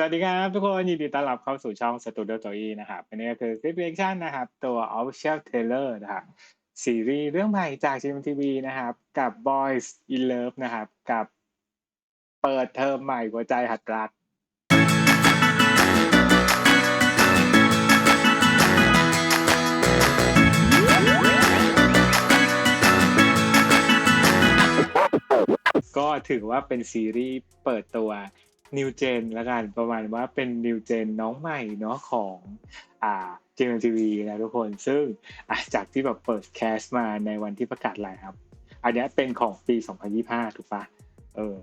สวัสดีครับทุกคนยินดีต้อนรับเข้าสู่ช่อง Studio t o y นะครับอันนี้ก็คือคลิปเรียกชั่นนะครับ ตัว Official Trailer นะครับซีรีส์เรื่องใหม่จาก GMTV นะครับ กับ Boys in Love นะครับ กับเปิดเทอมใหม่หัวใจหัดรัก ก็ถือว่าเป็นซีรีส์เปิดตัว New Gen ละกันประมาณว่าเป็น New Gen น้องใหม่เนาะของอ่า GMTV นะทุกคนซึ่งจากที่แบบเปิดแคสมาในวันที่ประกาศรายครับ อันนี้เป็นของปี 2025 ถูกปะเออ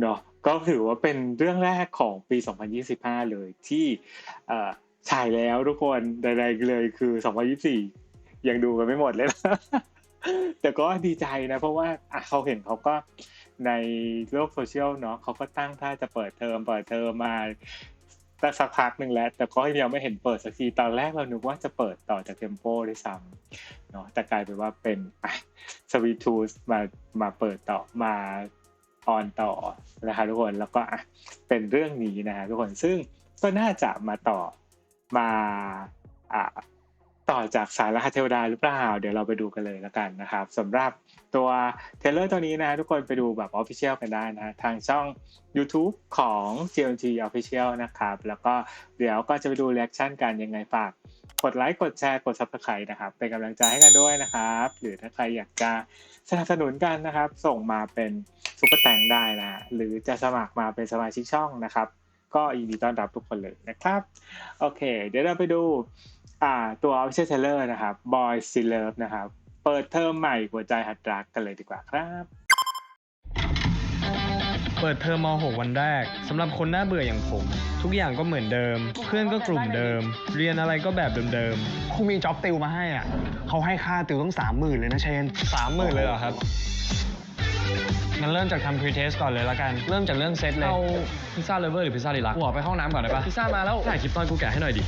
เนาะก็ถือว่าเป็นเรื่องแรกของปี 2025 เลยที่เอฉายแล้วทุกคนใดๆเลยคือ 2024 ยังดูกันไม่หมดเลยนะแต่ก็ดีใจนะ เพราะว่าเขาเห็นเขาก็ ในโลกโซเชียลเนาะเขาก็ตั้งท่าจะเปิดเทอมเปิดเทอมมาตั้งสักพักหนึ่งแล้ว แต่ก็ยังไม่เห็นเปิดสักทีตอนแรกเรานึกว่าจะเปิดต่อจากเทมโปด้วยซ้ำเนาะแต่กลายเป็นว่าเป็นสวีทูสมามาเปิดต่อมาออนต่อนะคะทุกคนแล้วก็เป็นเรื่องนี้นะฮะทุกคนซึ่งก็น่าจะมาต่อมาอ่า ต่อจากสายรหัสเทวดาหรือเปล่า เดี๋ยวเราไปดูกันเลยแล้วกันนะครับสำหรับตัวเทเลอร์ตัวนี้นะทุกคนไปดูแบบ Official กันได้นะทางช่อง YouTube ของ GMT Official นะครับ แล้วก็เดี๋ยวก็จะไปดูเรีแอคชั่นกันยังไงฝากกดไลค์กดแชร์กด Subscribe นะครับ เป็นกำลังใจให้กันด้วยนะครับ หรือถ้าใครอยากจะสนับสนุนกันนะครับ ส่งมาเป็นซุปเปอร์แตงได้นะ หรือจะสมัครมาเป็นสมาชิกช่องนะครับ ก็ยินดีต้อนรับทุกคนเลยนะครับ โอเค เดี๋ยวเราไปดู อ่าตัว Official Trailer นะครับ Boy s i l o v e นะครับ เปิดเทอมใหม่หัวใจหัดรักกันเลยดีกว่าครับ เปิดเทอมม .6 วันแรกสำหรับคนน่าเบื่ออย่างผม ทุกอย่างก็เหมือนเดิม เพื่อนก็กลุ่มเดิม เรียนอะไรก็แบบเดิมครูมีจ็อบติวมาให้อะเขาให้ค่าติวต้องสามหมื่นเลยนะเชนๆสามหมื่นเลยเหรอครับงั้นเริ่มจากทำ pre-test ก่อนเลยละกัน เริ่มจากเรื่องเซตเลย เอาพิซซ่าเลเวอร์หรือพิซซ่าลีลากูออกไปห้องน้ำก่อนได้ปะพิซซ่ามาแล้วถ่ายคลิปตอนกูแกะให้หน่อยดิ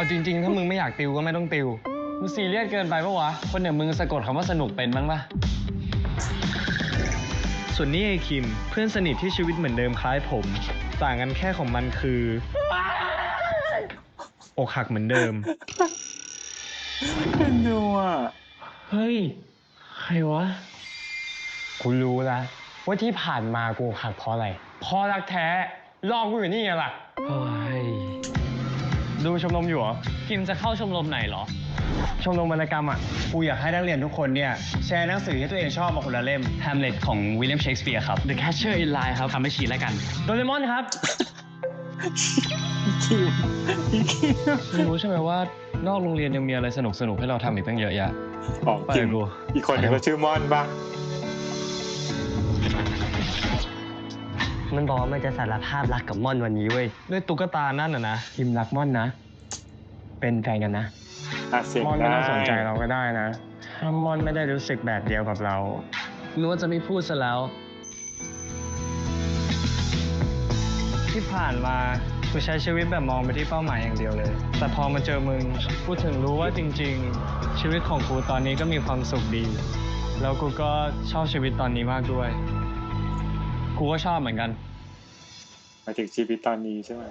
เอาจริง ๆ ถ้ามึงไม่อยากติวก็ไม่ต้องติว มึงซีเรียสเกินไปปะวะ คนอย่างมึงสะกดคำว่าสนุกเป็นบ้างปะส่วนนี้ไอคิม เพื่อนสนิทที่ชีวิตเหมือนเดิมคล้ายผม ต่างกันแค่ของมันคือ อกหักเหมือนเดิมเป็นดูอะ เฮ้ย ใครวะ กูรู้แล้วว่าที่ผ่านมากูหักเพราะอะไรเพราะรักแท้ลอกกูอยู่นี่ไงล่ะเฮ้ย ดูชมรมอยู่เหรอคิมจะเข้าชมรมไหนเหรอ ชมรมวรรณกรรมอะกูอยากให้นักเรียนทุกคนเนี่ย แชร์หนังสือที่ตัวเองชอบมาคนละเล่ม Hamlet ของวิลเลียมเชกสเปียร์ครับ The Catcher in Line ครับทำให้ชีแล้วกัน โดเรมอนครับ คิวอีคิวมึงรู้ใช่ไหมว่านอกโรงเรียนยังมีอะไรสนุกสนุกๆให้เราทำอีกตั้งเยอะแยะของจริงไปกูอีกคนหนึงก็ชื่อมอนปะ มันบอกว่ามันจะสารภาพรักกับม่อนวันนี้เว้ย ด้วยตุ๊กตานั่นน่ะนะคิมรักม่อนนะ เป็นแฟนกันนะอะเสียงม่อนไม่ได้ต้องสนใจเราก็ได้นะ ถ้าม่อนไม่ได้รู้สึกแบบเดียวกับเรานึกว่าจะไม่พูดซะแล้ว ที่ผ่านมากูใช้ชีวิตแบบมองไปที่เป้าหมายอย่างเดียวเลย แต่พอมาเจอมึงกูถึงรู้ว่าจริง ๆ ชีวิตของกูตอนนี้ก็มีความสุขดี แล้วกูก็ชอบชีวิตตอนนี้มากด้วย กูก็ชอบเหมือนกัน หมายถึงชีวิตตอนนี้ใช่ไหม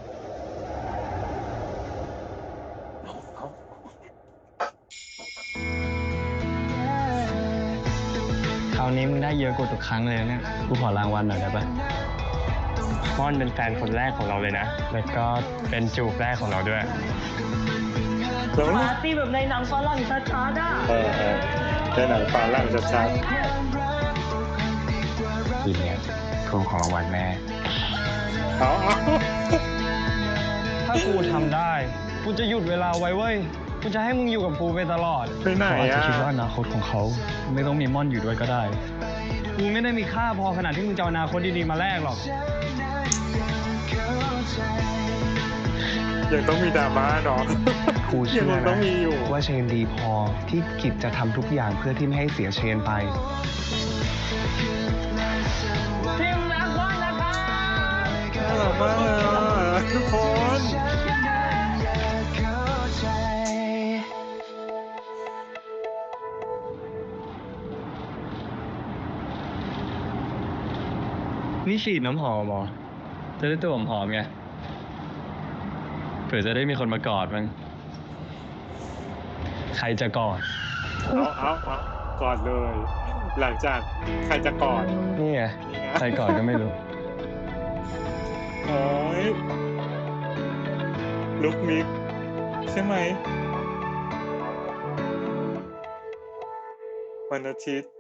คราวนี้มึงได้เยอะกว่าทุกครั้งเลยนะเนี่ย กูขอรางวัลหน่อยได้ปะม่อนเป็นแฟนคนแรกของเราเลยนะ แล้วก็เป็นจูบแรกของเราด้วย แล้วปาร์ตี้แบบในหนังฝรั่งชัดๆอะ เออเออเจ้าหนังฝรั่งชัดคืนเนี้ย ครูของรางวัลแม่ๆเอาเอาถ้ากูทำได้ กูจะหยุดเวลาไว้เว้ย กูจะให้มึงอยู่กับกูไปตลอดไปไหนเขาอาจจะอะคิดว่าอนาคตของเขา ไม่ต้องมีม่อนอยู่ด้วยก็ได้ กูไม่ได้มีค่าพอขนาดที่มึงจะเอาอนาคตดีๆมาแลกหรอก ยังต้องมีดราม่าเนาะ ครูเชื่อยังต้อนะงมีอยู่ ว่าเชนดีพอที่กิจจะทำทุกอย่างเพื่อที่ไม่ให้เสียเชนไป น่ารักมากเลยอะทุกคนนี่ฉีดน้ำหอมเหรอ จะได้ตัวหอมๆไง เผื่อจะได้มีคนมากอดมั้งใครจะกอด เอาเอาเอากอดเลย หลังจากใครจะกอดนี่ไงนี่ไงใครกอดก็ไม่รู้ โอ้ยลุกมิก ใช่ไหม วันอาทิตย์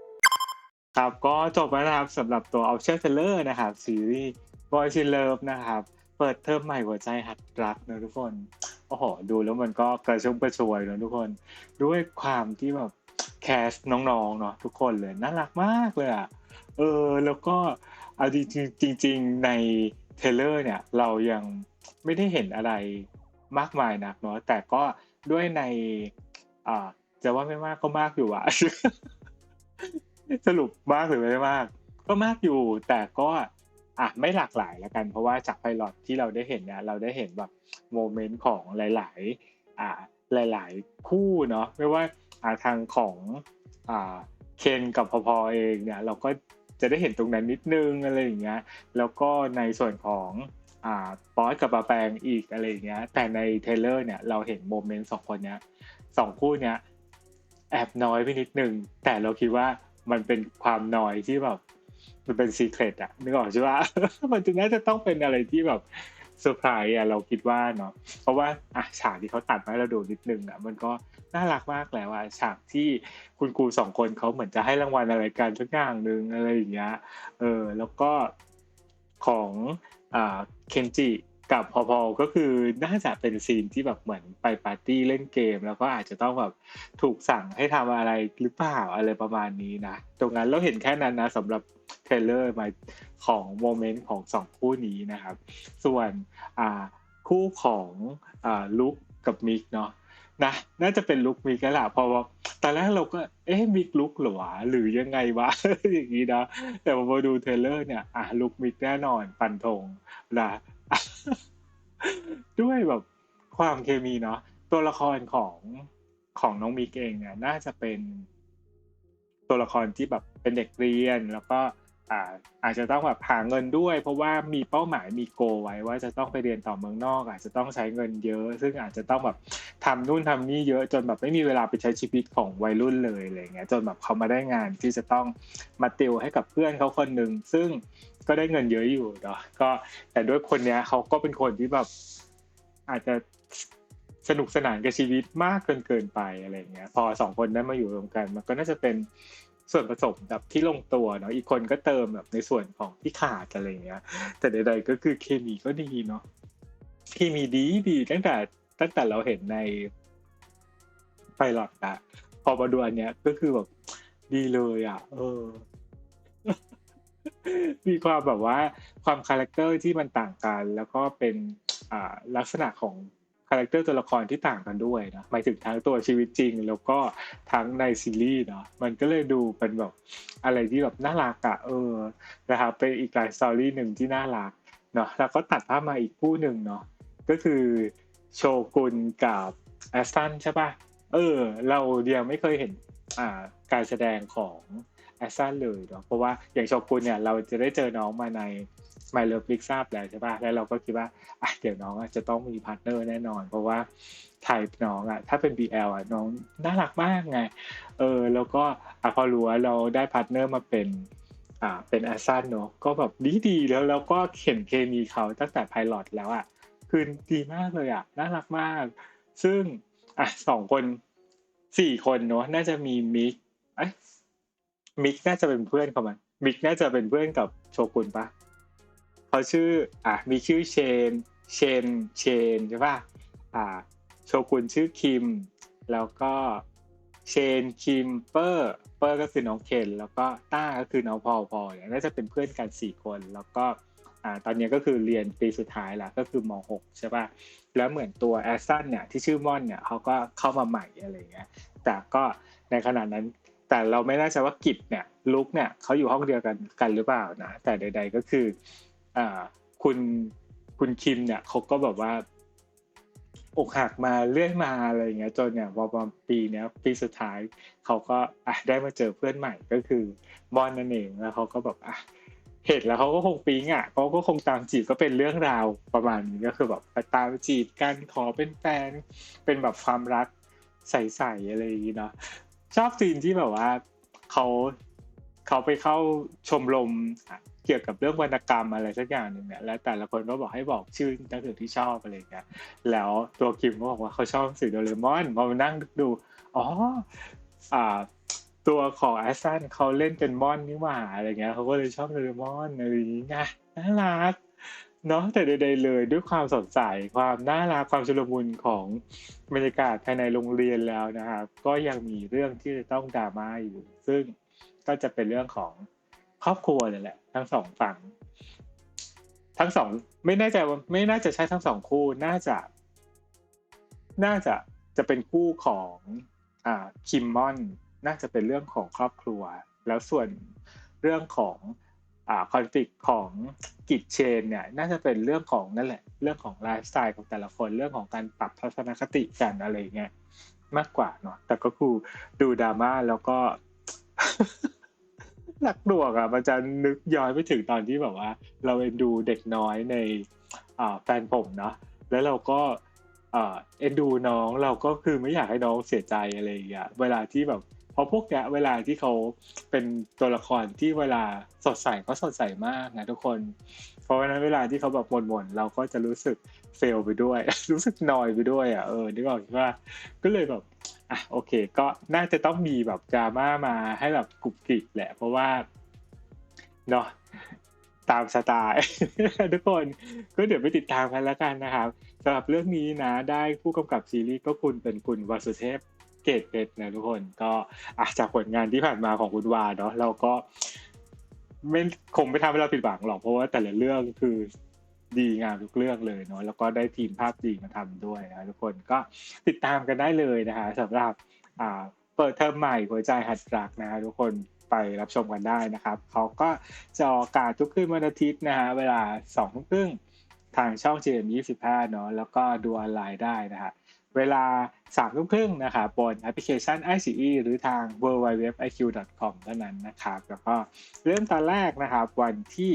ครับก็จบแล้วนะครับสำหรับตัว Option Seller นะครับซีรีส์ Boys in Love นะครับ เปิดเทอมใหม่หัวใจหัดรักนะทุกคน โอ้โห ดูแล้วมันก็กระชุ่มกระชวยนะทุกคน ด้วยความที่แบบแคสน้องๆเนาะทุกคนเลย น่ารักมากเลยอะเออ แล้วก็เอาจริงจริงใน เทเลอร์เนี่ยเรายังไม่ได้เห็นอะไรมากมายนักเนาะแต่ก็ด้วยในอ่าจะว่าไม่มากก็มากอยู่อะสรุปมากหรือไม่มาก ก็มากอยู่ แต่ก็อะไม่หลากหลายแล้วกัน เพราะว่าจากไพลอตที่เราได้เห็นเนี่ยเราได้เห็นแบบโมเมนต์ของหลาย ๆ อ่าหลาย ๆ คู่เนาะไม่ว่าอ่าทางของอ่าเคนกับพอพอเองเนี่ย เราก็ จะได้เห็นตรงนั้นนิดนึงอะไรอย่างเงี้ยแล้วก็ในส่วนของอ่าป๊อตกับปาแปงอีกอะไรอย่างเงี้ยแต่ในเทเลอร์เนี่ยเราเห็นโมเมนต์สองคนเนี้ยสองคู่เนี้ยแอบน้อยไปนิดนึงแต่เราคิดว่ามันเป็นความน้อยที่แบบมันเป็นซีเครตอะนึกออกใช่ปะมันจะน่าจะต้องเป็นอะไรที่แบบ เซอร์ไพรส์อะเราคิดว่าเนาะเพราะว่าอะฉากที่เขาตัดมาให้เราดูนิดนึงอะมันก็น่ารักมากแล้วอะฉากที่คุณครูสองคนเขาเหมือนจะให้รางวัลอะไรกันสักอย่างหนึ่งอะไรอย่างเงี้ยเออแล้วก็ของอ่าเคนจิ กับพอพอก็คือน่าจะเป็นซีนที่แบบเหมือนไปปาร์ตี้เล่นเกม แล้วก็อาจจะต้องแบบถูกสั่งให้ทำอะไรหรือเปล่าอะไรประมาณนี้นะ ตรงนั้นเราเห็นแค่นั้นนะสำหรับเทเลอร์มาของโมเมนต์ของสองคู่นี้นะครับ ส่วนคู่ของอลุกกับมิกเนาะนะน่าจะเป็นลุกมิกแล้วล่ะเพราะว่าตอนแรกเราก็เอ๊ะมิกลุกหรอวะหรือยังไงวะอย่างนี้นะแต่พอมาดูเทเลอร์เนี่ยอะลุกมิกแน่นอนปันธงนะ ด้วยแบบความเคมีเนาะตัวละครของของน้องมิกเองเนี่ยน่าจะเป็นตัวละครที่แบบเป็นเด็กเรียน แล้วก็อ่าอาจจะต้องแบบหาเงินด้วย เพราะว่ามีเป้าหมายมีโกไว้ว่าจะต้องไปเรียนต่อเมืองนอก อาจจะต้องใช้เงินเยอะ ซึ่งอาจจะต้องแบบทำนู่นทำนี่เยอะจนแบบไม่มีเวลาไปใช้ชีวิตของวัยรุ่นเลยอะไรเงี้ยจนแบบเขามาได้งานที่จะต้องมาติวให้กับเพื่อนเขาคนหนึ่งซึ่ง ก็ได้เงินเยอะอยู่เนาะก็แต่ด้วยคนเนี้ยเขาก็เป็นคนที่แบบอาจจะสนุกสนานกับชีวิตมากเกินเกินไปอะไรเงี้ย พอสองคนนั้นมาอยู่รวมกัน มันก็น่าจะเป็นส่วนผสมแบบที่ลงตัวเนาะอีกคนก็เติมแบบในส่วนของที่ขาดอะไรเงี้ย แต่ใดๆก็คือเคมีก็ดีเนาะเคมีดีดีตั้งแต่ตั้งแต่เราเห็นในไพลอตอะพอมาดูอันเนี้ยก็คือแบบดีเลยอะเออ มีความแบบว่าความคาแรคเตอร์ที่มันต่างกัน แล้วก็เป็นลักษณะของคาแรคเตอร์ตัวละครที่ต่างกันด้วยนะหมายถึงทั้งตัวชีวิตจริง แล้วก็ทั้งในซีรีส์เนาะมันก็เลยดูเป็นแบบอะไรที่แบบน่ารักอะเออนะครับเป็นอีกหลายสตอรี่หนึ่งที่น่ารักเนาะแล้วก็ตัดภาพมาอีกคู่หนึ่งเนาะก็คือโชกุนกับแอสตันใช่ปะเออ เราเดียวไม่เคยเห็นอ่าการแสดงของ แอสซันเลยเนาะเพราะว่าอย่างโชกุนเนี่ยเราจะได้เจอน้องมาใน My Love Big ทราบแล้วใช่ป่ะแล้วเราก็คิดว่าอะเดี๋ยวน้องอะจะต้องมีพาร์ทเนอร์แน่นอน เพราะว่าไทป์น้องอะถ้าเป็น BL อะน้องน่ารักมากไงเออแล้วก็อะพอรู้ว่าเราได้พาร์ทเนอร์มาเป็นอ่าเป็นแอสซันเนาะก็แบบดีดีแล้วแล้วก็เห็นเคมีเขาตั้งแต่ไพลอตแล้วอะคือดีมากเลยอะน่ารักมาก ซึ่งอะสองคนสี่คนเนาะน่าจะมีมิกเอ้ย มิกน่าจะเป็นเพื่อนเขามั้ยมิกน่าจะเป็นเพื่อนกับโชกุนปะเขาชื่อ อะมีชื่อเชน เชน เชนใช่ปะอ่า โชกุนชื่อคิม แล้วก็เชนคิมเปอร์เปอร์ก็คือน้องเคน แล้วก็ต้าก็คือน้องพอพอเนี่ยน่าจะเป็นเพื่อนกันสี่คน แล้วก็อ่าตอนนี้ก็คือเรียนปีสุดท้ายล้วก็คือมหกใช่ปะแล้วเหมือนตัวแอสซันเนี่ยที่ชื่อมอนเนี่ยเขาก็เข้ามาใหม่อะไรเงี้ยแต่ก็ในขณะนั้น แต่เราไม่แน่ใจว่ากิจเนี่ยลุกเนี่ยเขาอยู่ห้องเดียวกันกันหรือเปล่านะแต่ใด ๆก็คืออ่าคุณคุณคิมเนี่ยเขาก็แบบว่าอกหักมาเรื่อยมาอะไรอย่างเงี้ยจนเนี่ยพอประมาณปีเนี้ยปีสุดท้ายเขาก็อะได้มาเจอเพื่อนใหม่ก็คือมอนนั่นเองแล้วเขาก็แบบอะเห็นแล้วเขาก็คงปิ๊งอะเขาก็คงตามจีบก็เป็นเรื่องราวประมาณนี้ก็คือแบบไปตามจีบกันขอเป็นแฟนเป็นแบบความรักใสๆอะไรอย่างงี้เนาะ ชอบซีนที่แบบว่าเขาเขาไปเข้าชมรมเกี่ยวกับเรื่องวรรณกรรมอะไรสักอย่างหนึ่งเนี่ยแล้วแต่ละคนก็บอกให้บอกชื่อหนังสือที่ชอบอะไรเงี้ยแล้วตัวคิมก็บอกว่าเขาชอบสือโดเรมอนพอมานั่งดูอ๋ออ่าตัวของแอสตันเขาเล่นเป็นมอนนี่หว่าอะไรเงี้ยเขาก็เลยชอบโดเรมอนอะไรอย่างเงี้ไงน่ารัก เนาะแต่ใดๆเลยด้วยความสดใสความน่ารักความชุลมุนของบรรยากาศภายในโรงเรียนแล้วนะครับ ก็ยังมีเรื่องที่จะต้องดราม่าอยู่ ซึ่งก็จะเป็นเรื่องของครอบครัวเลยแหละ ทั้งสองฝั่งทั้งสองไม่แน่ใจว่าไม่น่าจะใช่ทั้งสองคู่น่าจะ น่าจะจะเป็นคู่ของอ่าคิมมอน น่าจะเป็นเรื่องของครอบครัว แล้วส่วนเรื่องของ คอนฟ lict ของกิจเชนเนี่ยน่าจะเป็นเรื่องของนั่นแหละ เรื่องของไลฟ์สไตล์ของแต่ละคนเรื่องของการปรับทัศนคติกันอะไรเงี้ยมากกว่าเนาะแต่ก็คือดูดราม่าแล้วก็หนักหน่วงอะมันจะนึกย้อนไปถึงตอนที่แบบว่า เราเอ็นดูเด็กน้อยในอ่าแฟนผมเนาะแล้วเราก็เอ่อเอ็นดูน้องเราก็คือไม่อยากให้น้องเสียใจอะไรอย่างเงี้ยเวลาที่แบบ ราะพวกเนี้ยเวลาที่เขาเป็นตัวละครที่เวลาสดใสก็สดใสมากนะทุกคน เพราะฉะนั้นเวลาที่เขาแบบบ่นๆเราก็จะรู้สึกเฟลไปด้วย รู้สึกนอยไปด้วยอะเออนึกออกใช่ปะก็เลยแบบอะโอเค ก็น่าจะต้องมีแบบดราม่ามาให้แบบกรุบกริบแหละ เพราะว่าเนาะตามสไตล์ทุกคนก็เดี๋ยวไปติดตามกันแล้วกันนะครับสำหรับเรื่องนี้นะได้ผู้กำกับซีรีส์ก็คุณเป็นคุณวาสุเทพ กตเพชรนะทุกคนก็อาจากผลงานที่ผ่านมาของคุณวาเนาะเราก็ไม่คงไม่ทำให้เราผิดหวังหรอกเพราะว่าแต่ละเรื่องคือดีงามทุกเรื่องเลยเนาะแล้วก็ได้ทีมภาพดีมาทำด้วยนะทุกคนก็ติดตามกันได้เลยนะฮะสำหรับอ่าเปิดเทอมใหม่หัวใจหัดรักนะฮะทุกคนไปรับชมกันได้นะครับเขาก็จะออกอากาศทุกคืนวันอาทิตย์นะฮะเวลาสองทุ่มครึ่งทางช่อง GM 25 เนาะแล้วก็ดูออนไลน์ได้นะฮะ เวลาสามทุ่มครึ่งนะครับบนแอปพลิเคชัน iQIYI หรือทาง www.iq.com เท่านั้นนะครับ แล้วก็เริ่มตอนแรกนะครับ วันที่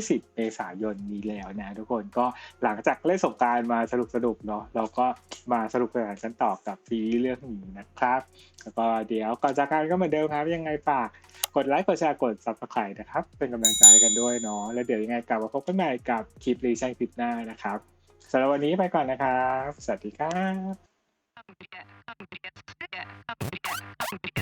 20 เมษายนนี้แล้วนะทุกคนก็หลังจากเล่นสงกรารมาสนุกสนุกเนาะเราก็มาสรุปกันกันต่อกับซีรีส์เรื่องนี้นะครับ แล้วก็เดี๋ยวก่อนจากกันก็เหมือนเดิมครับ ยังไงฝากกดไลค์กดแชร์กด subscribe นะครับ เป็นกำลังใจกันด้วยเนาะแล้วเดี๋ยวยังไงกลับมาพบกันใหม่กับคลิปรีชั่นคลิปหน้านะครับ สำหรับวันนี้ไปก่อนนะครับ สวัสดีครับ